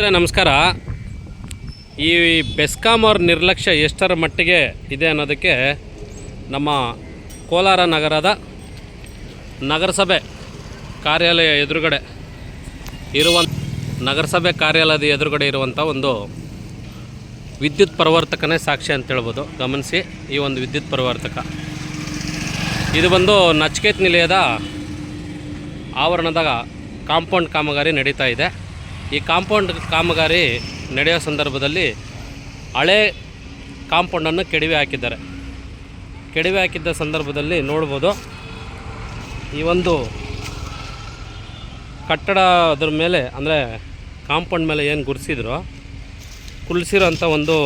ಸ್ನೇಹಿತರೆ, ನಮಸ್ಕಾರ. ಈ ಬೆಸ್ಕಾಂ ಅವ್ರ ನಿರ್ಲಕ್ಷ್ಯ ಎಷ್ಟರ ಮಟ್ಟಿಗೆ ಇದೆ ಅನ್ನೋದಕ್ಕೆ ನಮ್ಮ ಕೋಲಾರ ನಗರದ ನಗರಸಭೆ ಕಾರ್ಯಾಲಯ ಎದುರುಗಡೆ ಇರುವ ನಗರಸಭೆ ಕಾರ್ಯಾಲಯದ ಎದುರುಗಡೆ ಇರುವಂಥ ಒಂದು ವಿದ್ಯುತ್ ಪರಿವರ್ತಕನೇ ಸಾಕ್ಷಿ ಅಂತ ಹೇಳ್ಬೋದು. ಗಮನಿಸಿ, ಈ ಒಂದು ವಿದ್ಯುತ್ ಪರಿವರ್ತಕ. ಇದು ಬಂದು ನಚಿಕೇತ್ ನಿಲಯದ ಆವರಣದ ಕಾಂಪೌಂಡ್ ಕಾಮಗಾರಿ ನಡೀತಾ ಇದೆ. ಈ ಕಾಂಪೌಂಡ್ ಕಾಮಗಾರಿ ನಡೆಯೋ ಸಂದರ್ಭದಲ್ಲಿ ಹಳೆ ಕಾಂಪೌಂಡನ್ನು ಕೆಡವಿ ಹಾಕಿದ್ದಾರೆ. ಕೆಡವಿ ಹಾಕಿದ್ದ ಸಂದರ್ಭದಲ್ಲಿ ನೋಡ್ಬೋದು, ಈ ಒಂದು ಕಟ್ಟಡ ಅದ್ರ ಮೇಲೆ, ಅಂದರೆ ಕಾಂಪೌಂಡ್ ಮೇಲೆ ಏನು ಗುರ್ಸಿದ್ರು, ಕುಳಿಸಿರೋಂಥ ಒಂದು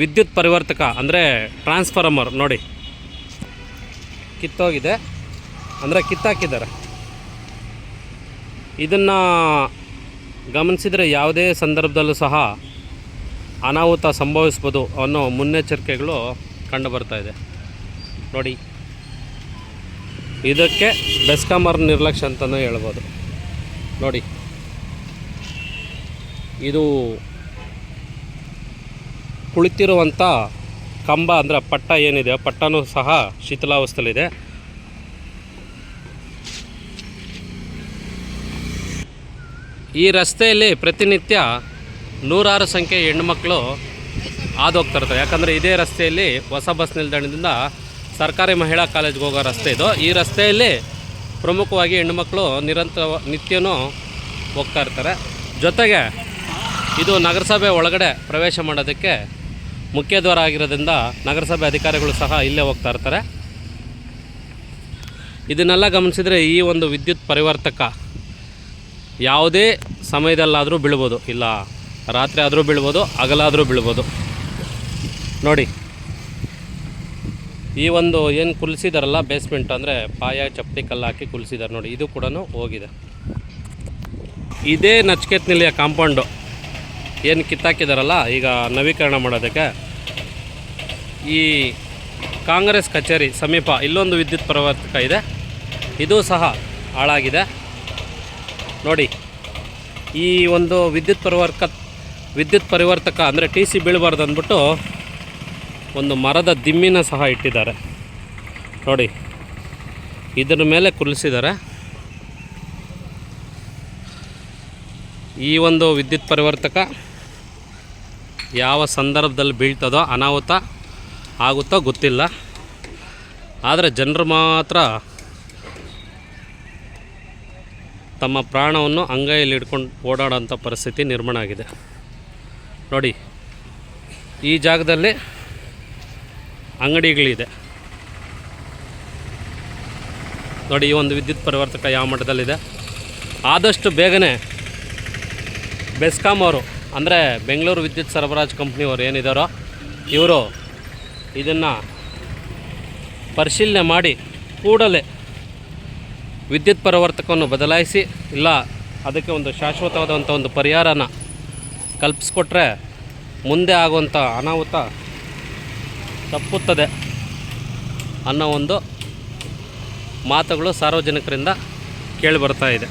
ವಿದ್ಯುತ್ ಪರಿವರ್ತಕ, ಅಂದರೆ ಟ್ರಾನ್ಸ್ಫಾರ್ಮರ್ ನೋಡಿ, ಕಿತ್ತೋಗಿದೆ, ಅಂದರೆ ಕಿತ್ತಾಕಿದ್ದಾರೆ. ಇದನ್ನು ಗಮನಿಸಿದರೆ ಯಾವುದೇ ಸಂದರ್ಭದಲ್ಲೂ ಸಹ ಅನಾಹುತ ಸಂಭವಿಸ್ಬೋದು ಅನ್ನೋ ಮುನ್ನೆಚ್ಚರಿಕೆಗಳು ಕಂಡು ಬರ್ತಾ ಇದೆ. ನೋಡಿ, ಇದಕ್ಕೆ ಬೆಸ್ಕಾಮರ್ ನಿರ್ಲಕ್ಷ್ಯ ಅಂತಲೂ ಹೇಳ್ಬೋದು. ನೋಡಿ, ಇದು ಕುಳಿತಿರುವಂಥ ಕಂಬ ಅಂದರೆ ಪಟ್ಟ ಏನಿದೆ ಪಟ್ಟನೂ ಸಹ ಶಿಥಿಲಾವಸ್ಥೆಯಲ್ಲಿದೆ ಈ ರಸ್ತೆಯಲ್ಲಿ ಪ್ರತಿನಿತ್ಯ ನೂರಾರು ಸಂಖ್ಯೆ ಹೆಣ್ಣುಮಕ್ಕಳು ಹಾದು ಹೋಗ್ತಾ ಇರ್ತಾರೆ. ಯಾಕಂದರೆ ಇದೇ ರಸ್ತೆಯಲ್ಲಿ ಹೊಸ ಬಸ್ ನಿಲ್ದಾಣದಿಂದ ಸರ್ಕಾರಿ ಮಹಿಳಾ ಕಾಲೇಜ್ಗೆ ಹೋಗೋ ರಸ್ತೆ ಇದು. ಈ ರಸ್ತೆಯಲ್ಲಿ ಪ್ರಮುಖವಾಗಿ ಹೆಣ್ಣುಮಕ್ಕಳು ನಿರಂತರ ನಿತ್ಯನೂ ಹೋಗ್ತಾ ಇರ್ತಾರೆ. ಜೊತೆಗೆ ಇದು ನಗರಸಭೆ ಒಳಗಡೆ ಪ್ರವೇಶ ಮಾಡೋದಕ್ಕೆ ಮುಖ್ಯ ದ್ವಾರ ಆಗಿರೋದ್ರಿಂದ ನಗರಸಭೆ ಅಧಿಕಾರಿಗಳು ಸಹ ಇಲ್ಲೇ ಹೋಗ್ತಾ ಇರ್ತಾರೆ. ಇದನ್ನೆಲ್ಲ ಗಮನಿಸಿದರೆ ಈ ಒಂದು ವಿದ್ಯುತ್ ಪರಿವರ್ತಕ ಯಾವುದೇ ಸಮಯದಲ್ಲಾದರೂ ಬೀಳ್ಬೋದು, ಇಲ್ಲ ರಾತ್ರಿ ಆದರೂ ಬೀಳ್ಬೋದು, ಹಗಲಾದರೂ ಬೀಳ್ಬೋದು. ನೋಡಿ, ಈ ಒಂದು ಏನು ಕುಲ್ಸಿದಾರಲ್ಲ ಬೇಸ್ಮೆಂಟ್ ಅಂದರೆ ಪಾಯ ಚಪ್ಪಡಿ ಕಲ್ಲು ಹಾಕಿ ಕುಲ್ಸಿದ್ದಾರೆ ನೋಡಿ, ಇದು ಕೂಡ ಹೋಗಿದೆ. ಇದೇ ನಚ್ಕೆತ್ ನಿಲಯ ಕಾಂಪೌಂಡು. ಏನು ಕಿತ್ತಾಕಿದಾರಲ್ಲ, ಈಗ ನವೀಕರಣ ಮಾಡೋದಕ್ಕೆ. ಈ ಕಾಂಗ್ರೆಸ್ ಕಚೇರಿ ಸಮೀಪ ಇಲ್ಲೊಂದು ವಿದ್ಯುತ್ ಪ್ರವರ್ತಕ ಇದೆ. ಇದು ಸಹ ಹಾಳಾಗಿದೆ. ನೋಡಿ, ಈ ಒಂದು ವಿದ್ಯುತ್ ಪರಿವರ್ತಕ ವಿದ್ಯುತ್ ಪರಿವರ್ತಕ ಅಂದರೆ ಟಿ ಸಿ ಬೀಳಬಾರ್ದು ಅಂದ್ಬಿಟ್ಟು ಒಂದು ಮರದ ದಿಮ್ಮಿನ ಸಹ ಇಟ್ಟಿದ್ದಾರೆ. ನೋಡಿ, ಇದರ ಮೇಲೆ ಕುಲಿಸಿದ್ದಾರೆ ಈ ಒಂದು ವಿದ್ಯುತ್ ಪರಿವರ್ತಕ ಯಾವ ಸಂದರ್ಭದಲ್ಲಿ ಬೀಳ್ತದೋ ಅನಾಹುತ ಆಗುತ್ತೋ ಗೊತ್ತಿಲ್ಲ. ಆದರೆ ಜನರು ಮಾತ್ರ ತಮ್ಮ ಪ್ರಾಣವನ್ನು ಅಂಗೈಯಲ್ಲಿ ಹಿಡ್ಕೊಂಡು ಓಡಾಡೋಂಥ ಪರಿಸ್ಥಿತಿ ನಿರ್ಮಾಣ ಆಗಿದೆ. ನೋಡಿ, ಈ ಜಾಗದಲ್ಲಿ ಅಂಗಡಿಗಳಿದೆ. ನೋಡಿ, ಈ ಒಂದು ವಿದ್ಯುತ್ ಪರಿವರ್ತಕ ಯಾವ ಮಟ್ಟದಲ್ಲಿದೆ. ಆದಷ್ಟು ಬೇಗನೆ ಬೆಸ್ಕಾಂ ಅವರು, ಅಂದರೆ ಬೆಂಗಳೂರು ವಿದ್ಯುತ್ ಸರಬರಾಜು ಕಂಪ್ನಿಯವರು ಏನಿದ್ದಾರೋ ಇವರು ಇದನ್ನು ಪರಿಶೀಲನೆ ಮಾಡಿ ಕೂಡಲೇ ವಿದ್ಯುತ್ ಪರಿವರ್ತಕವನ್ನು ಬದಲಾಯಿಸಿ, ಇಲ್ಲ, ಅದಕ್ಕೆ ಒಂದು ಶಾಶ್ವತವಾದಂಥ ಒಂದು ಪರಿಹಾರನ ಕಲ್ಪಿಸ್ಕೊಟ್ರೆ ಮುಂದೆ ಆಗುವಂಥ ಅನಾಹುತ ತಪ್ಪುತ್ತದೆ ಅನ್ನೋ ಒಂದು ಮಾತುಗಳು ಸಾರ್ವಜನಿಕರಿಂದ ಕೇಳಿಬರ್ತಾ ಇದೆ.